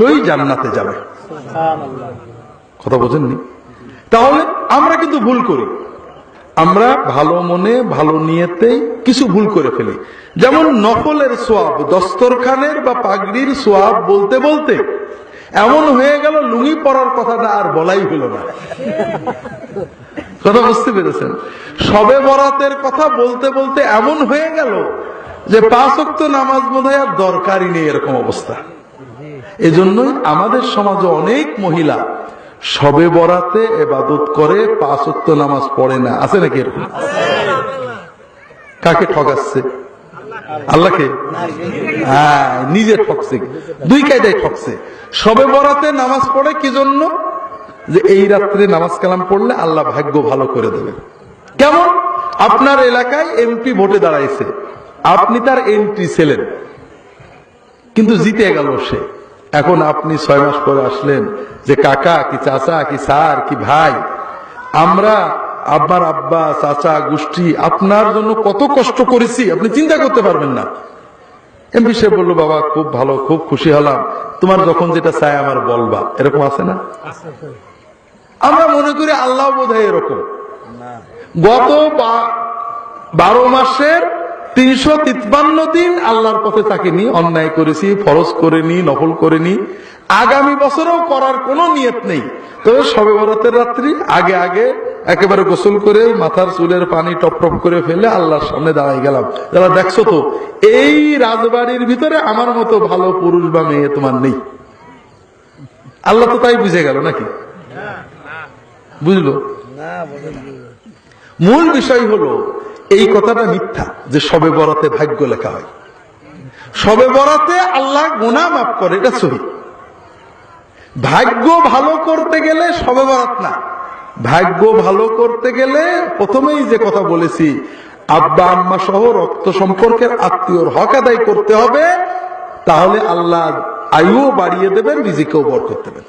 অবশ্যই জান্নাতে যাবে। কথা বোঝেননি? তাহলে আমরা কিন্তু ভুল করি। আমরা ভালো মনে, ভালো নিয়েতেই কিছু ভুল করে ফেলি। যেমন নকলের সোয়াব, দস্তরখানের বা পাগড়ির সোয়াব বলতে বলতে এমন হয়ে গেল লুঙ্গি পরার কথাটা আর বলাই হলো না। কথা বুঝতে পেরেছেন? সবে বরাতের কথা বলতে বলতে এমন হয়ে গেল যে পাঁচ নামাজ বোধ আর দরকারই নেই এরকম অবস্থা। এজন্যই আমাদের সমাজে অনেক মহিলা সবে বরাতে এবাদত করে পাঁচ অক্ত নামাজ পড়ে না। আছে নাকি এরকম? কাকে ঠকাচ্ছে? আল্লাহকে? হ্যাঁ নিজে ঠকছে। দুই কায়দায় ঠকছে। সবে বরাতে নামাজ পড়ে কি জন্য? যে এই রাত্রে নামাজ কালাম পড়লে আল্লাহ ভাগ্য ভালো করে দেবে। কেমন? আপনার এলাকায় এমপি ভোটে দাঁড়াইছে। আপনি তার এন্ট্রি ছিলেন। কিন্তু জিতে গেল সে। এখন আপনি ছয় মাস পরে আসলেন যে কাকা কি চাচা কি স্যার কি ভাই আমরা আব্বার আব্বা চাচা গোষ্ঠী আপনার জন্য কত কষ্ট করেছি আপনি চিন্তা করতে পারবেন না। এমপি সাহেব বলল বাবা খুব ভালো খুব খুশি হলাম। তোমার যখন যেটা চাই আমার বলবা। এরকম আছে না? আমরা মনে করি আল্লাহ বোধ এরকম। গত বারো মাসের তিনশো তিপ্পান্ন দিন আল্লাহর পথে থাকিনি অন্যায় করেছি ফরজ করিনি নকল করিনি আগামী বছরেও করার কোনো নিয়ত নেই। তবে সবে বরাতের রাত্রি আগে আগে একেবারে গোসল করে মাথার চুলের পানি টপ টপ করে ফেলে আল্লাহর সামনে দাঁড়াই গেলাম। যারা দেখছ তো এই রাজবাড়ির ভিতরে আমার মতো ভালো পুরুষ বা মেয়ে তোমার নেই। আল্লাহ তো তাই বুঝে গেল নাকি? বুঝলো? মূল বিষয় হলো এই কথাটা মিথ্যা যে সবে বরাতে ভাগ্য লেখা হয়। সবে বরাতে আল্লাহ গুণা মাফ করে, এটা সহি। ভাগ্য ভালো করতে গেলে সবে বরাত না। ভাগ্য ভালো করতে গেলে প্রথমেই যে কথা বলেছি, আব্বা আম্মা সহ রক্ত সম্পর্কের আত্মীয়র হক আদায় করতে হবে, তাহলে আল্লাহ আয়ুও বাড়িয়ে দেবেন, রিজিকেও বর করতে দেবেন।